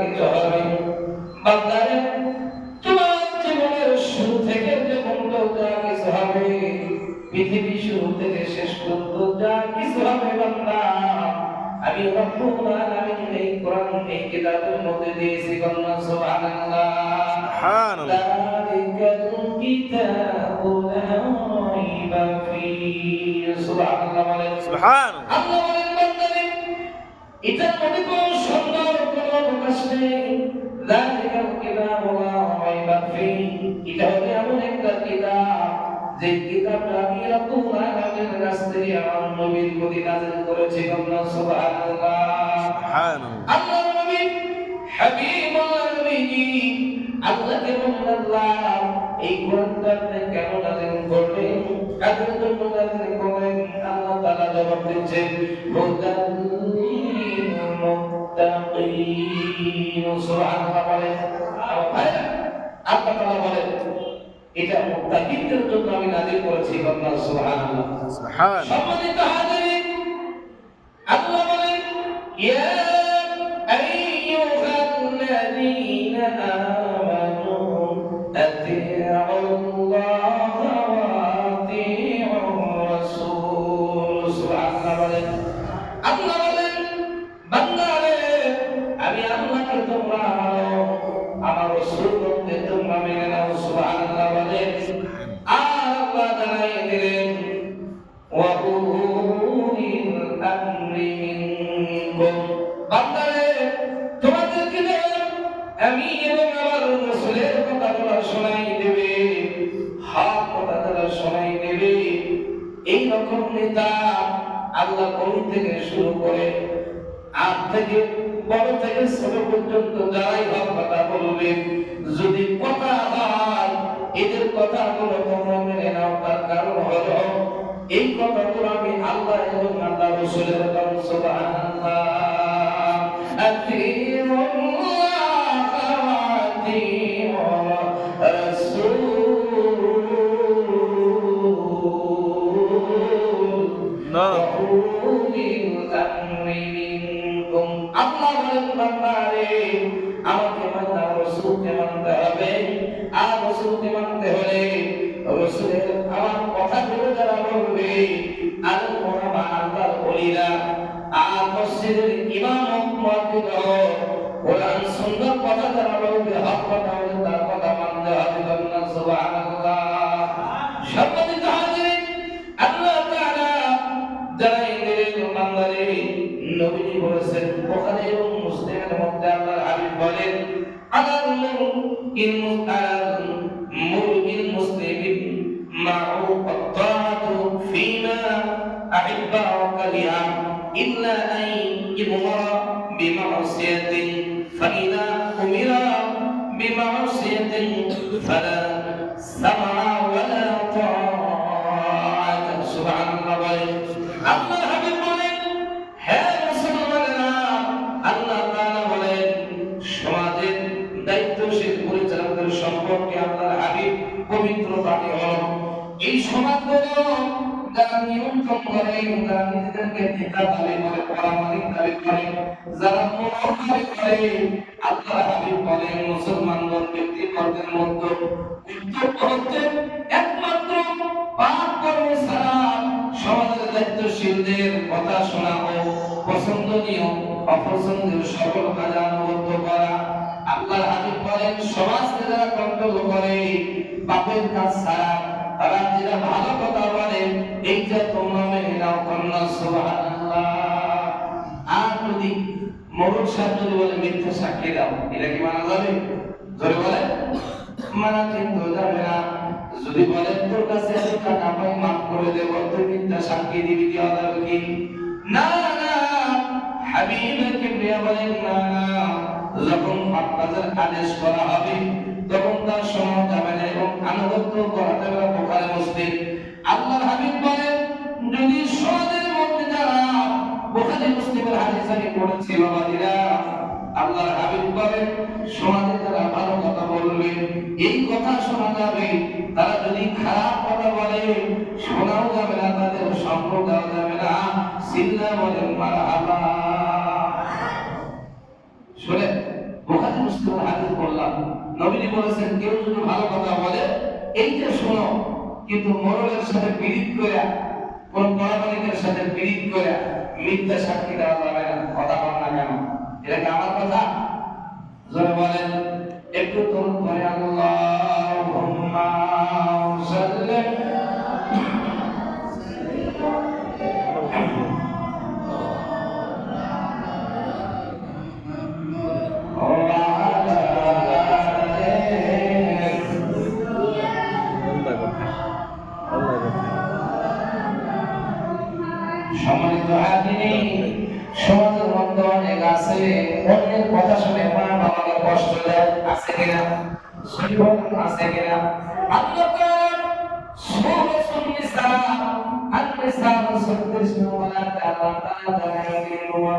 কিছু হবে বান্দারে তোমার জীবনের শুরু থেকে যে পর্যন্ত যা কিছু হবে পৃথিবী শুরু থেকে শেষ পর্যন্ত যা কিছু হবে বান্দা আমি রব্বুল আলামিন এই কোরআন এই কিতাবের মধ্যে দিয়েছি কন্যা সুবহানাল্লাহ। সুবহানাল্লাহ। যালিকাল কিতাবু লা রাইবা ফীহ সুবহানাল্লাহ বলেন। আল্লাহ বলেন এটার মধ্যে কোনো সন্দেহ কোনো নেই যালিকাল কিতাবু লা রাইবা ফীহ এটা হলো এমন একটা কিতাব যে কিতাবটা আমি রব্বুল আলামিনের কাছ থেকে আমার নবীর প্রতি নাযিল করেছি কন্যা সুবহানাল্লাহ সুবহানাল্লাহ আল্লাহর নবী হাবিবুল্লাহ নবীজি আল্লাহকে বললেন আল্লাহ এই কোরআনটা আপনি কেন নাযিল করলেন কাদের জন্য নাযিল করলেন আল্লাহ তাআলা জবাব দিচ্ছেন লিল মুত্তাকিন সুবহানাল্লাহ বলে আল্লাহ তাআলা বলেন এটা মুত্তাকিনদের জন্য আমি নাযিল করেছি আল্লাহ সুবহানাল্লাহ। সুবহান সম্মানিত হাজিরিন আল্লাহ বলেন ইয়া আইয়ুহাল্লাযীনা এই রকম নেতা আল্লাহ কবি থেকে শুরু করে আর থেকে, বড় থেকে ছোট পর্যন্ত যারাই হক কথা বলবে, যদি কথা হয়, এদের কথাগুলো তোমরা মেনে নাও তার কারণ হলো, এই কথাগুলো আমি আল্লাহ এবং আল্লাহ রসুলের বলবে আর ওরা আল্লাহর ওলিরা আর মসজিদের ইমাম মুয়াজ্জিন কোরআন সুন্নাহ কথা যারা বলবে হক কথা বলে তার কথা মানতে হবে, সুবহানাল্লাহ। বিমা'সিয়াতিন ফাইদা উমিরা বিমা'সিয়াতিন ফালা সামআ ওয়ালা তাআত সুবহানাল্লাহ বলেন আল্লাহ হাবিব বলেন হ্যাঁ মুসলমানেরা আল্লাহ তাআলা বলেন সমাজের দায়িত্বশীল পরিচালকদের সম্পর্কে আল্লাহর হাবিব পবিত্র বাণী হল এই সমাজগুলো যারা নিয়ন্ত্রণ করে যারা নিজেদেরকে নেতা দাবি করে, পরামালিক দাবি করে, যারা দাবি করে আল্লাহ হাবিব বলেন মুসলমানগণ ব্যক্তিবর্গের মধ্যে উদ্যোগ হচ্ছে একমাত্র পাপ কর্ম ছাড়া সমাজের দায়িত্বশীলদের কথা শোনা ও পছন্দনীয় অপছন্দের সকল কাজে আনুগত্য করা আল্লাহর হাবিব বলেন সমাজকে যারা কন্ট্রোল করে পাপের কাজ ছাড়া তারা যেটা ভালো কথা বলে এইটা তোমরা মেনে নাও কন্যা সুবহানাল্লাহ আর যদি মরুদ সাহেব যদি বলে, মিথ্যা সাক্ষী দাও এটা কি মানা যাবে? জোরে বলে। মানা কিন্তু যাবে না। যদি বলেন তোর কাছে এত টাকা পাই মাফ করে দেব, তুই মিথ্যা সাক্ষী দিবি কি? না না হাবিবে কিবরিয়া বলেন, না যখন পাপ আদেশ করা হবে, তখন তার শোনা যাবে না এবং আনুগত্য করা যাবে না, বোখারে, মুসলিম। আল্লাহর হাবিব বলেন, যদি সমাজের মধ্যে যারা বোখারি মুসলিমের হাদিস আমি পড়েছি, বাবাজিরা, আল্লাহর হাবিব বলেন সমাজে যারা ভালো কথা বলবে, এই কথা শোনা যাবে। তারা যদি খারাপ কথা বলে, শোনাও যাবে না, তাদের সঙ্গ দেওয়া যাবে না। সিল্লা বলেন মারহাবা। শুনে নবীজি বলেছেন, কেউ যদি ভালো কথা বলে, এই যে শোনো, কিন্তু মরলের সাথে পীড়িত করে কোন পরামালিকের সাথে পীড়িত করে মিথ্যা সাক্ষী দেওয়া যাবে না, কথা বল না কেন? এটা কি আমার কথা? জোরে বলেন, একটু তরুণ করে আল্লাহ কিনা শরীর আছে কিনা আল্লাহ সূরা সুন্নিসা আন-নিসা 36 নম্বর আয়াতে তাআলা ওয়া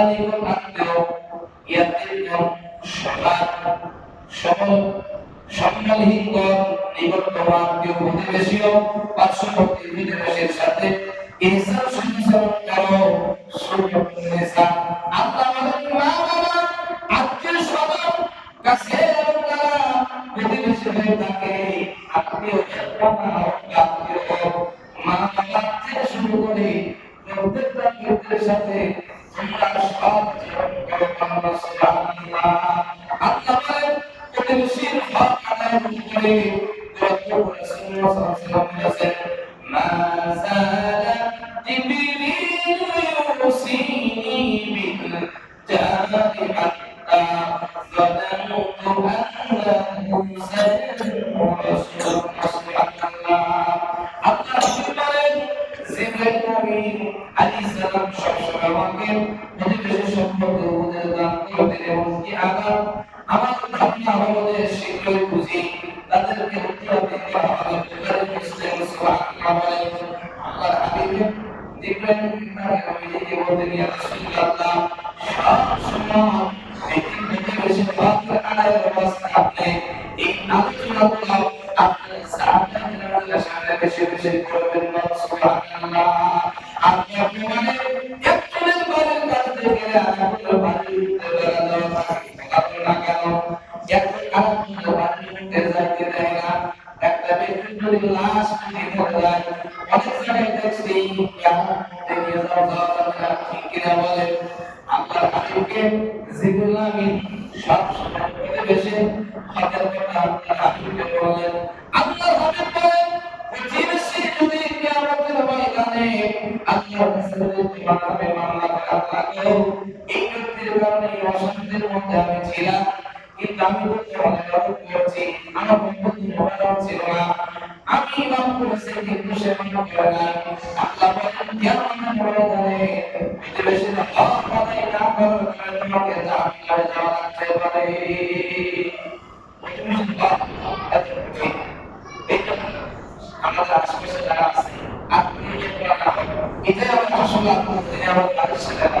নিকট থাকতেও ইয়াতিমগণ প্রতিবেশীও পার্শ্ববর্তী casa. আলোচনাগুলো আপনি যায় অনেক জায়গায় দেখছি কিনা বলেন ব্যক্তির কারণে, এই অশান্তির মধ্যে আমি ছিলাম। কিন্তু আমি বলতে অবাক করেছি, আমার বন্ধু মোবাইল ছিল না। আমি মাফ করেছি, কিন্তু সে মাফ করে না আল্লাহ বলেন কিয়ামতের ময়দানে প্রতিবেশীর হক আদায় না করার কারণে তোমাকে জাহান্নামে যাওয়া লাগতে পারে। আমাদের আশেপাশে যারা আছে, আপনি এটাই আমার আসল আপনি আমার বাড়ির ছেলেরা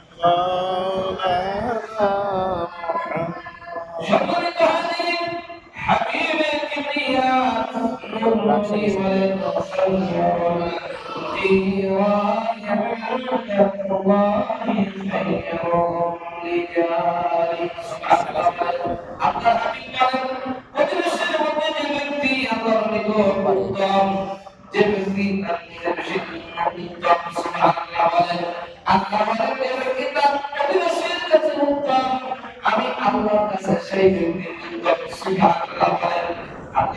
আপনার হাবিব বলেন প্রতিবেশীর মধ্যে যে ব্যক্তি আল্লাহর নিকট উত্তম ব্যক্তি আল্লাহ ব্যক্তি আমি আল্লাহর কাছে সেই ব্যক্তির উত্তম সুবহানাল্লাহ বলেন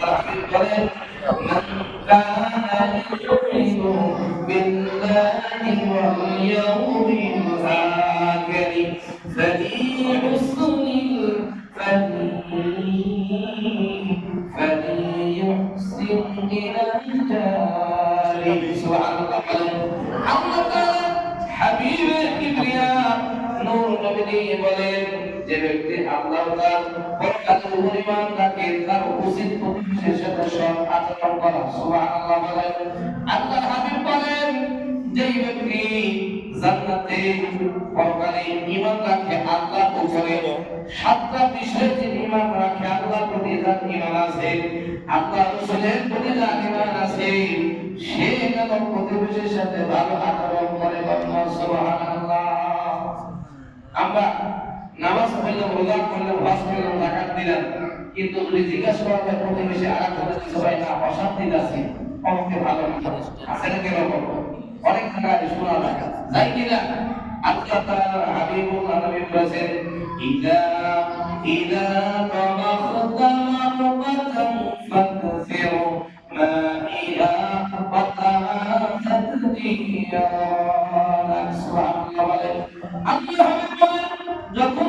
হাবিব বলেন মান কানা ইউমিনু বিল্লাহি ওয়াল করা সুবহানাল্লাহ বলেন। আল্লাহ হাবিব বলেন, যেই ব্যক্তি জান্নাতে পরকালে ঈমান রাখে, আল্লাহর উপরে সাতটা বিষয়ে যে ঈমান রাখে, আল্লাহর প্রতি যার ঈমান আছে আল্লাহ রাসূলের প্রতি যার ঈমান আছে, সে যেন প্রতিবেশীর সাথে ভালো আচরণ করে বলুন, সুবহানাল্লাহ। আমরা নামাজ পড়লাম রোজা করলাম হজ করলাম জাকাত দিলাম। কিন্তু যদি জিজ্ঞাসা করা হয় প্রতিবেশী আর হাজার সবাই না, অশান্তি আছে অমুকে ভালো না কেন অনেক জায়গায় শোনা যায়। যাই কিনা আল্লাহ তাআলা হাবিবুল্লাহ নবী বলেছেন, ইদা ইদা যখন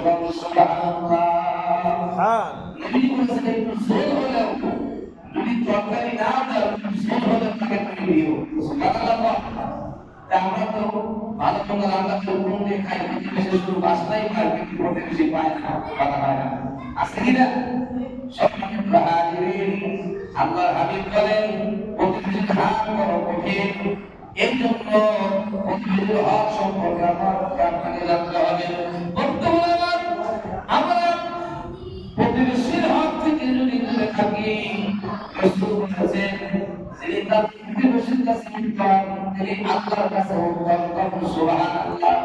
আদর্শ সুবহানাল্লাহ হ্যাঁ নবী বলেছেন একটু ঝোল হলেও যদি তরকারি না দাও ঝোল হলেও তাকে তুমি দিও সুবহানাল্লাহ আমরা তো ভালো মন্দ রান্না করে কোন দিয়ে খাই প্রতিবেশী শুধু বর্তমানে আমরা প্রতিবেশীর হক থেকে যদি দূরে থাকি, রাসূল বলেছেন, যিনি তার প্রতিবেশীর কাছে উত্তম তিনি আল্লাহর কাছে উত্তম সুবহানাল্লাহ।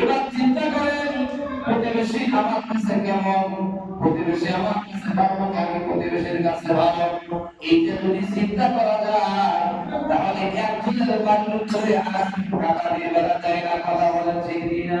এবার চিন্তা করেন প্রতিবেশী আমার কাছে কেমন? প্রতিবেশী আমার কাছে কেমন আমি প্রতিবেশীর কাছে ভালো? তাহলে একজনের না, কথা বলেন ঠিক কিনা?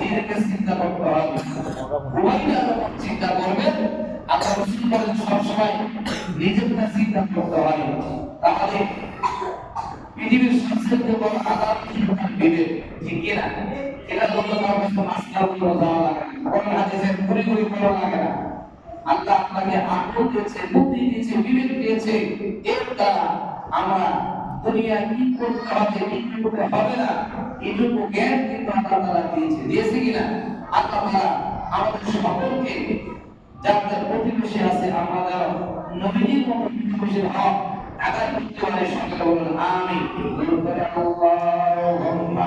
নিজেকে চিন্তা করতে হবে। চিন্তা করবেন আল্লাহ রসুল সবসময় নিজেকে চিন্তা করতে হয় তাহলে পৃথিবীর সবচেয়ে বড় আদালত বিবেক ঠিক কিনা এটা বলতে কারও কাছে মাসলা বলে যাওয়া লাগে না, কোন হাদিসের ঘুরে লাগে না। আল্লাহ আপনাকে আকল দিয়েছে বুদ্ধি দিয়েছে, বিবেক দিয়েছে। এর দ্বারা আমরা দুনিয়া কি করতে হবে কি করতে হবে না, এটুকু জ্ঞান কিন্তু আল্লাহ তারা দিয়েছে দিয়েছে কিনা? আল্লাহ তারা আমাদের সকলকে যাদের প্রতিবেশী আছে, আমরা নবীর মতো প্রতিবেশীর হক আদায় করতে পারে সকলে বলুন আমি আল্লাহুম্মা।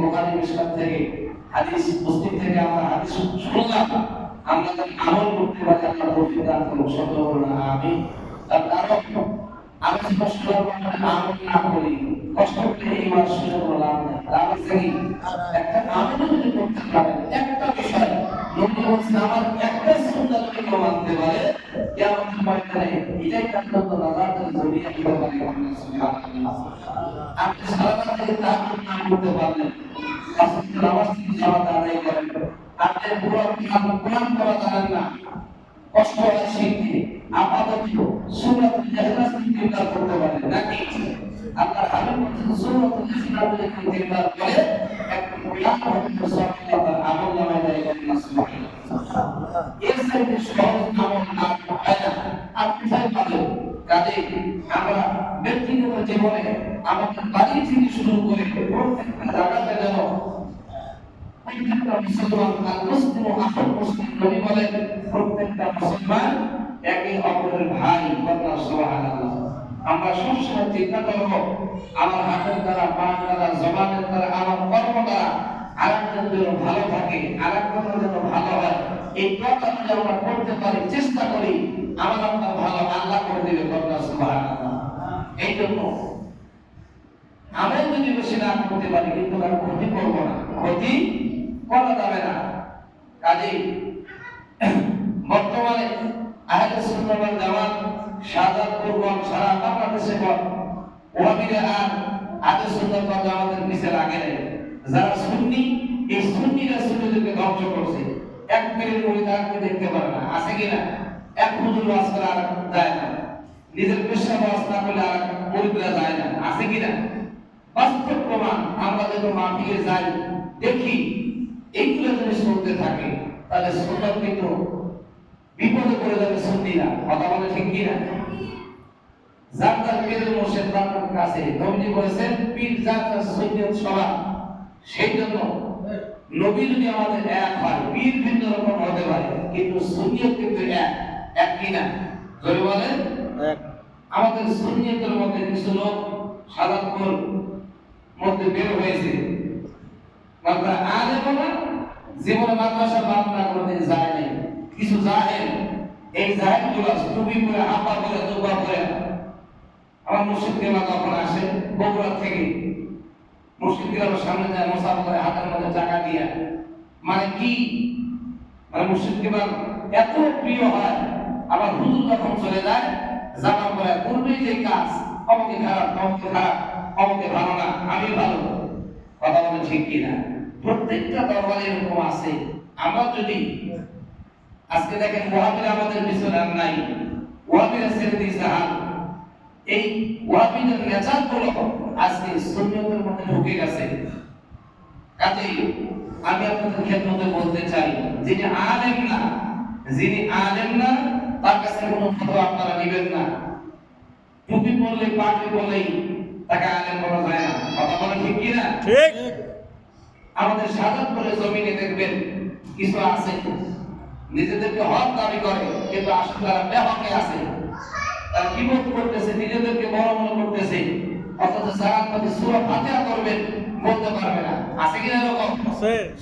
বোখারি মিশকাত থেকে, হাদিস মুসলিম থেকে আমরা হাদিস শুনলাম, আমরা যদি আমল করতে পারি আল্লাহ তৌফিক দান করুন, সকল বলুন, আমিন। তার কারণ, আমি যদি কষ্ট আমল না করি, কষ্ট করলে এই মাস কোনো লাভ নেই সেই একটা আমল যদি করতে পারে একটা বিষয়, নবী বলছেন আমার একটা সুন্দর যদি কেউ মানতে পারে কেমন ময়দানে এটাই তার জন্য নাজাতের জড়িয়ে দিতে পারে আপনি সারাবার থেকে তার না করতে পারলেন নামাজ থেকে জামাত আদায় করেন আপনি পুরো আপনি কোরআন পড়া জানেন না কষ্ট হয় শিখতে আপাতত সূরাতুল ইখলাস তিনবার করতে পারেন নাকি আল্লাহ হাবিব বলেছেন সূরাতুল ইখলাস যদি তিনবার করে একটা কোরআন এর সাথে সহজ আমরা ব্যক্তিগত জীবনে আমাদের বাড়ি থেকে শুরু করে প্রত্যেকটা জায়গাতে যেন প্রত্যেকটা মুসলমান আর মুসলিম ও আফর মুসলিম নবী বলেন প্রত্যেকটা মুসলমান একে অপরের ভাই আমরা সবসময় চিন্তা করব আমার হাতের দ্বারা পা দ্বারা জবানের দ্বারা আমার কর্ম দ্বারা আরেকজন যেন ভালো থাকে আরেকজন যেন ভালো হয় এই কথা যদি আমরা করতে পারি চেষ্টা করি আমার আপনার ভালো আল্লাহ করে দেবে কথা সুবহানাল্লাহ এই জন্য আমল যদি বেশি না করতে পারি, কিন্তু কারও ক্ষতি করব না। ক্ষতি করা যাবে না। কাজেই বর্তমানে আহলে সুন্নাত জামাত শাহাদাত কুরবান সারা বাংলাদেশে বল ওয়াবিরা আর আহলে সুন্নাত জামাতের নিচে লাগে যারা সুন্নি, এই সুন্নিরা সুন্নিদেরকে ধ্বংস করছে। এক পীরের মুরিদ আরেককে দেখতে পারে না? আছে কিনা এক হুজুর ওয়াজ করে আর যায় না। নিজের পেশা ওয়াজ না করলে আর মুরিদরা যায় না। আছে কিনা বাস্তব প্রমাণ আমরা যখন মাহফিলে যাই, দেখি এইগুলো যদি শুনতে থাকে তাহলে সুন্নত কিন্তু বিপদে পড়ে যাবে সুন্নিরা কথা বলে ঠিক কি না যার যার পীরের মুর্শিদ বাবার কাছে নবীজি বলেছেন পীর যার সুন্নিয়ত সবার সেই জন্য নবী যদি আমাদের এক হয় পীর ভিন্ন রকম হতে পারে কিন্তু সুন্নিয়ত কিন্তু এক এক কি না? জোরে বলেন। আমাদের সুন্নিয়তের মধ্যে কিছু লোক সাদাতপুর মধ্যে বের হয়েছে। মাত্র আলে বলা জীবনে মাদ্রাসা বাংলা কোনোদিন যায় নাই। কিছু জাহেল এই জাহেলগুলো টুপি পরে হাপা করে জুব্বা পরে আমার মুর্শিদকে মা তখন আসে বগুড়া থেকে। মুর্শিদকে আমার সামনে যায়, মোসাফ করে হাতের মধ্যে টাকা দিয়া। মানে কি? মানে মুর্শিদকে মা এত প্রিয় হয়, আবার হুজুর যখন চলে যায় জানা পরে পূর্বে যে কাজ অমকে খারাপ অমকে খারাপ অমকে ভালো না, আমি ভালো। কথা বলে ঠিক কিনা? প্রত্যেকটা দরবারে এরকম আছে। আমরা যদি আজকে দেখেন ওয়াহাবিরা আমাদের পিছনে আর নাই। ওয়াহাবিরা দিয়েছে হাল এই ওয়াহাবিদের নেচারগুলো আজকে সুন্নতের মধ্যে ঢুকে গেছে। কাজেই আমি আপনাদের খেদমতে বলতে চাই, যিনি আলেম না, যিনি আলেম না, তার কাছে কোনো ফতোয়া আপনারা নেবেন না। টুপি পরলে পাগড়ি পরলেই তাকে আলেম বলা যায় না। কথা বলা ঠিক কিনা? ঠিক। আমাদের সাজাত করে জমিনে দেখবেন কিছু আছে। নিজেদেরকে হক দাবি করে কিন্তু আসলে তারা বেহকে আছে। তারা বিপদ করতেছে নিজেদেরকে বড় মনে করতেছে। অথচ সারাত প্রতি সুরা ফাতিহা করবেন বলতে পারবে না। আছে কিনা এরকম?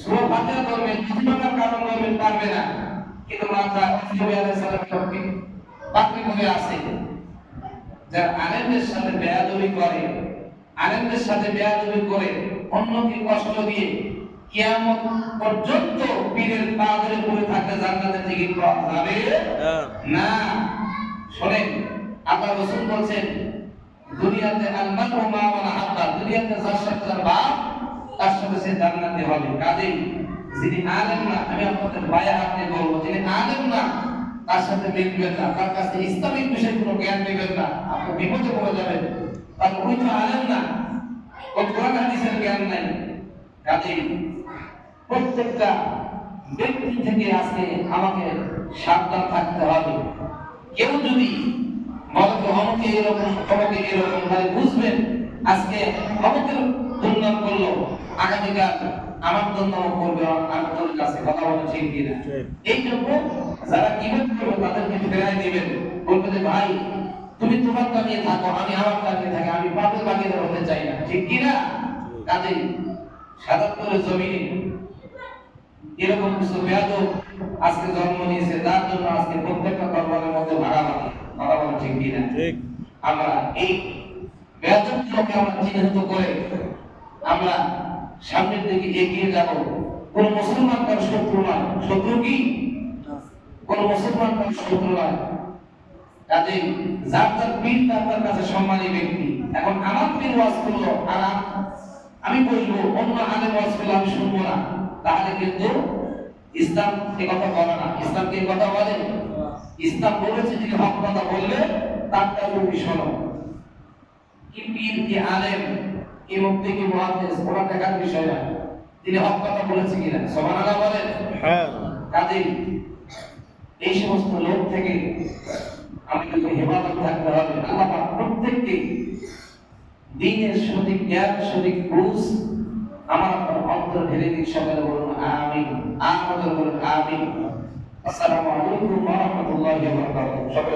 সুরা ফাতিহা করবেন জীবনের কারণ করবেন পারবে না। কিন্তু মাত্রা নবী আলাইহিস সালাম সবকে পাকড়ি করে আছে। যারা আলেমদের সাথে বেয়াদবি করে আলেমদের সাথে বেয়াদবি করে অন্যকে কষ্ট দিয়ে কিয়ামত পর্যন্ত পীরের পা ধরে পড়ে থাকতে জান্নাতে টিকিট পাওয়া যাবে না। না। শোনেন আল্লাহ রাসূল বলছেন দুনিয়াতে ও মা ওয়ালা হাব্বা দুনিয়াতে যার সাথে যার বাপ তার সাথে সে জান্নাতে হবে। কাজেই যিনি আলেম না আমি আপনাদের ভাইয়া আপনি বলব যিনি আলেম না তার সাথে মিলবেন না তার কাছে ইসলামিক বিষয়ে কোনো জ্ঞান নেবেন না আপনি বিপদে পড়ে যাবেন। তার উনি তো আলেম না ও কোরআন হাদিসের জ্ঞান নাই কাজেই প্রত্যেকটা ব্যক্তি থেকে আজকে আমাকে সাবধান থাকতে হবে। কেউ যদি বলে তো আমাকে এরকম আমাকে এরকম মানে বুঝবেন আজকে আমাকে দুর্নাম করল আগামীকাল আমার দুর্নাম করবে আমার কাছে কথা বলে ঠিক কিনা। এই জন্য যারা কীভাবে করবে তাদেরকে ফেরাই দিবেন। বলবে যে ভাই তুমি তোমার কামিয়ে থাকো আমি আমার কামিয়ে থাকি আমি পাপের বাগিয়ে দেবো ঠিক কি না? কাজে সাতাত্তরের জমিনে এরকম কিছু বেয়াদব আজকে জন্ম নিয়েছে তার জন্য আজকে প্রত্যেকটা দরবারের মধ্যে ভাগাভাগি কথা বলা ঠিক কি না? আমরা এই বেয়াদবগুলোকে আমরা চিহ্নিত করে আমরা সামনের দিকে এগিয়ে যাব। কোন মুসলমান তার শত্রু নয়। শত্রু কি? কোন মুসলমান তার শত্রু নয়। কাজে যার যার পীর তার তার কাছে সম্মানী ব্যক্তি। এখন আমার পীর ওয়াজ করল আর আমি বলব অন্য আলে ওয়াজ করলে আমি শুনব না। তাহলে কিন্তু ইসলাম এ কথা বলে না। ইসলাম কি কথা বলে? ইসলাম বলেছে যে হক কথা বললে তারটা তুমি শোনো কি পীর কি আলেম কি মুক্তি কি মহাদেশ ওরা দেখার বিষয় না। তিনি হক কথা বলেছে কিনা? সমান আলা বলেন। হ্যাঁ। কাজেই এই সমস্ত লোক থেকে আমি কিন্তু হেফাজত থাকতে হবে। আল্লাহ প্রত্যেককে দিনের সঠিক জ্ঞান, সঠিক বুঝ আমার অন্তর ঢেলে দিন, সকালে বলুন, আমিন। আমাদের বলুন, আমিন। আসসালামু আলাইকুম ওয়া রাহমাতুল্লাহি ওয়া বারাকাতুহু। সকলে